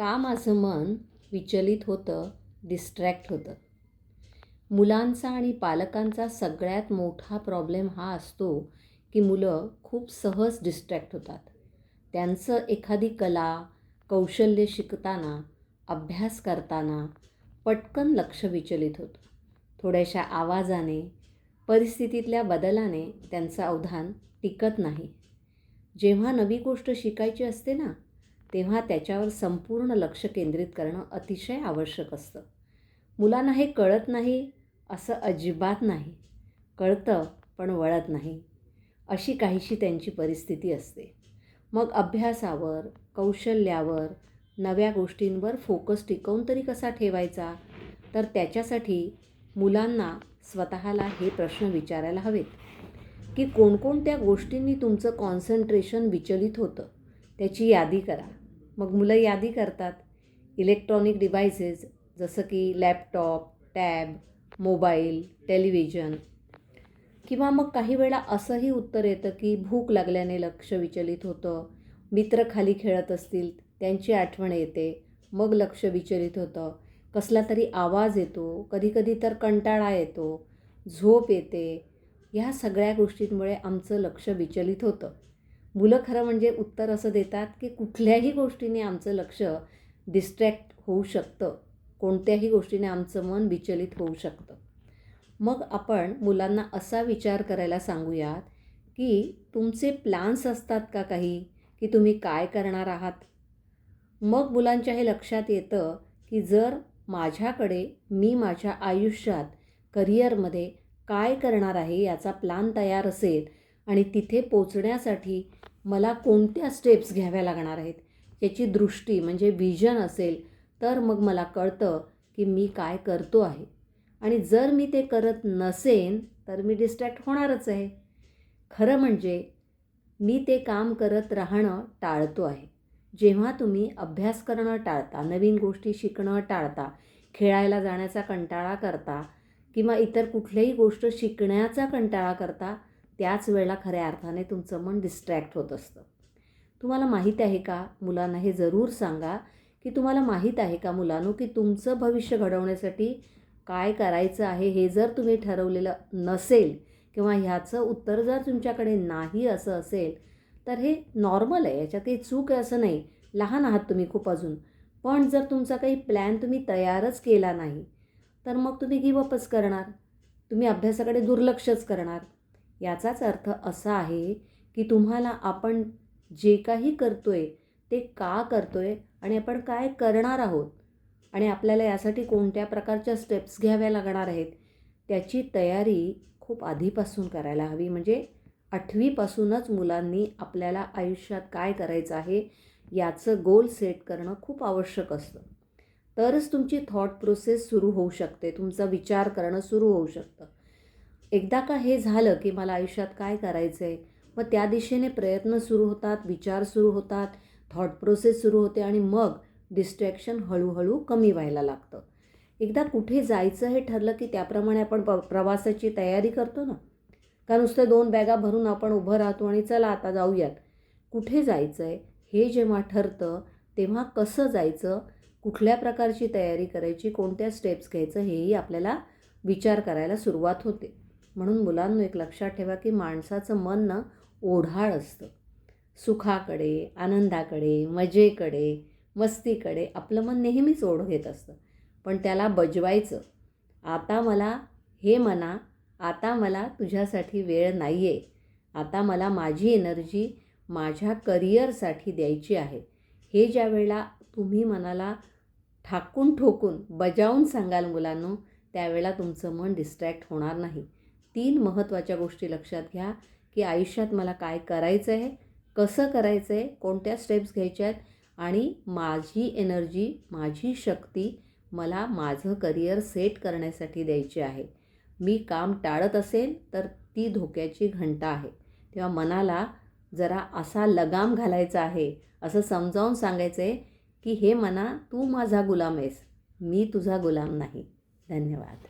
का माझं मन विचलित होतं डिस्ट्रॅक्ट होतं? मुलांचा आणि पालकांचा सगळ्यात मोठा प्रॉब्लेम हा असतो की मुलं खूप सहज डिस्ट्रॅक्ट होतात. त्यांचं एखादी कला कौशल्य शिकताना अभ्यास करताना पटकन लक्ष विचलित होतं. थोड्याशा आवाजाने परिस्थितीतल्या बदलाने त्यांचं अवधान टिकत नाही. जेव्हा नवी गोष्ट शिकायची असते ना तेव्हा त्याच्यावर संपूर्ण लक्ष केंद्रित करणं अतिशय आवश्यक असतं. मुलांना हे कळत नाही असं अजिबात नाही. कळतं पण वळत नाही. अशी काहीशी त्यांची परिस्थिती असते. मग अभ्यासावर कौशल्यावर नव्या गोष्टींवर फोकस टिकवून तरी कसा ठेवायचा? तर त्याच्यासाठी मुलांना स्वतःला हे प्रश्न विचारायला हवेत. की कोणकोणत्या गोष्टींनी तुमचं कॉन्सन्ट्रेशन विचलित होतं त्याची यादी करा. मग मुलं यादी करतात. इलेक्ट्रॉनिक डिव्हायसेस जसं की लॅपटॉप टॅब मोबाईल टेलिव्हिजन किंवा मग काही वेळा असंही उत्तर येतं की भूक लागल्याने लक्ष विचलित होतं. मित्र खाली खेळत असतील त्यांची आठवण येते. मग लक्ष विचलित होतं. कसला तरी आवाज येतो कधीकधी तर कंटाळा येतो झोप येते. ह्या सगळ्या गोष्टींमुळे आमचं लक्ष विचलित होतं. मुलं खरं म्हणजे उत्तर असं देतात की कुठल्याही गोष्टीने आमचं लक्ष डिस्ट्रॅक्ट होऊ शकतं. कोणत्याही गोष्टीने आमचं मन विचलित होऊ शकतं. मग आपण मुलांना असा विचार करायला सांगूयात की तुमचे प्लॅन्स असतात का काही? की तुम्ही काय करणार आहात? मग मुलांच्या हे लक्षात येतं की जर माझ्याकडे मी माझ्या आयुष्यात करिअरमध्ये काय करणार आहे याचा प्लान तयार असेल आणि तिथे पोचण्यासाठी मला कोणत्या स्टेप्स घ्याव्या लागणार आहेत? याची दृष्टी म्हणजे विजन असेल तर मग मला कळतं की मी काय करतो आहे. आणि जर मी ते करत नसेन तर मी डिस्ट्रॅक्ट होणारच आहे. खरं म्हणजे मी ते काम करत राहणं टाळतो आहे. जेव्हा तुम्ही अभ्यास करणं टाळता नवीन गोष्टी शिकणं टाळता खेळायला जाण्याचा कंटाळा करता किंवा इतर कुठल्याही गोष्ट शिकण्याचा कंटाळा करता त्याच वेळेला खऱ्या अर्थाने तुमचं मन डिस्ट्रॅक्ट होत असतं. तुम्हाला माहीत आहे का मुलांना हे जरूर सांगा की तुम्हाला माहीत आहे का मुलांनो की तुमचं भविष्य घडवण्यासाठी काय करायचं आहे हे जर तुम्ही ठरवलेलं नसेल किंवा ह्याचं उत्तर जर तुमच्याकडे नाही असं असेल तर हे नॉर्मल आहे. याच्यात काही चूक आहे असं नाही. लहान आहात तुम्ही खूप अजून. पण जर तुमचा काही प्लॅन तुम्ही तयारच केला नाही तर मग तुम्ही गिवअपच करणार. तुम्ही अभ्यासाकडे दुर्लक्षच करणार. याचाच अर्थ असा आहे की तुम्हाला आपण जे काही करतो आहे ते का करतो आहे आणि आपण काय करणार आहोत? आणि आपल्याला यासाठी कोणत्या प्रकारच्या स्टेप्स घ्याव्या लागणार आहेत? त्याची तयारी खूप आधीपासून करायला हवी. म्हणजे आठवीपासूनच मुलांनी आपल्याला आयुष्यात काय करायचं आहे याचं गोल सेट करणं खूप आवश्यक असतं. तरच तुमची थॉट प्रोसेस सुरू होऊ शकते. तुमचा विचार करणं सुरू होऊ शकतं. एकदा का हे झालं की मला आयुष्यात काय करायचं आहे मग त्या दिशेने प्रयत्न सुरू होतात विचार सुरू होतात थॉट प्रोसेस सुरू होते आणि मग डिस्ट्रॅक्शन हळूहळू कमी व्हायला लागतं. एकदा कुठे जायचं हे ठरलं की त्याप्रमाणे आपण प प्रवासाची तयारी करतो ना? का नुसतं दोन बॅगा भरून आपण उभं राहतो आणि चला आता जाऊयात? कुठे जायचं आहे हे जेव्हा ठरतं तेव्हा कसं जायचं? कुठल्या प्रकारची तयारी करायची? कोणत्या स्टेप्स घ्यायचं? हेही आपल्याला विचार करायला सुरुवात होते. म्हणून मुलांना एक लक्षात ठेवा की माणसाचं मन ना ओढाळ असतं. सुखाकडे आनंदाकडे मजेकडे मस्तीकडे आपलं मन नेहमीच ओढ घेत असतं. पण त्याला बजवायचं आता मला हे मना आता मला तुझ्यासाठी वेळ नाही आहे आता मला माझी एनर्जी माझ्या करिअरसाठी द्यायची आहे हे ज्या वेळेला तुम्ही मनाला ठाकून ठोकून बजावून सांगाल मुलांनो त्यावेळेला तुमचं मन डिस्ट्रॅक्ट होणार नाही. तीन महत्त्वाच्या गोष्टी लक्षात घ्या की आयुष्यात मला काय करायचं आहे कसं करायचं आहे कोणत्या स्टेप्स घ्यायच्या आहेत आणि माझी एनर्जी माझी शक्ती मला माझं करिअर सेट करण्यासाठी द्यायची आहे. मी काम टाळत असेल तर ती धोक्याची घंटा आहे. तेव्हा मनाला जरा असा लगाम घालायचा आहे असं समजावून सांगायचं आहे की हे मना तू माझा गुलाम आहेस मी तुझा गुलाम नाही. धन्यवाद.